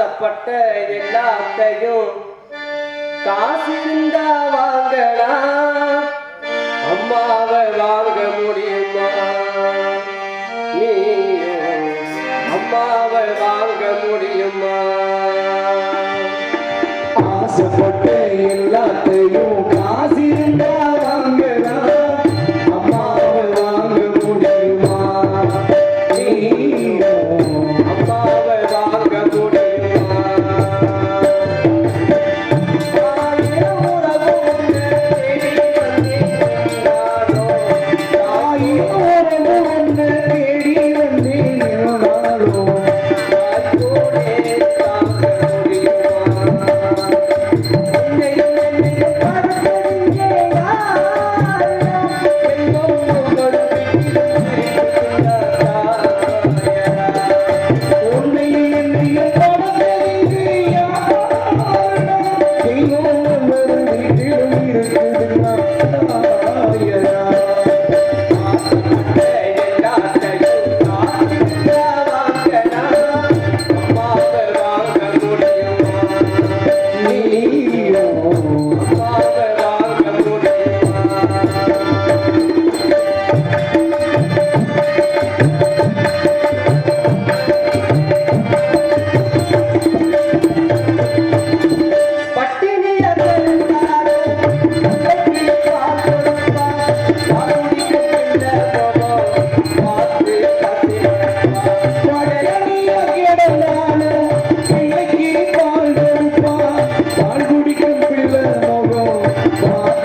ஆசைப்பட்ட எல்லாத்தையும் காசு இருந்தா வாங்கலாம் அம்மாவை வாங்க முடியுமா? அம்மாவை வாங்க முடியுமா? ஆசைப்பட்ட எல்லாத்தையும் Oh.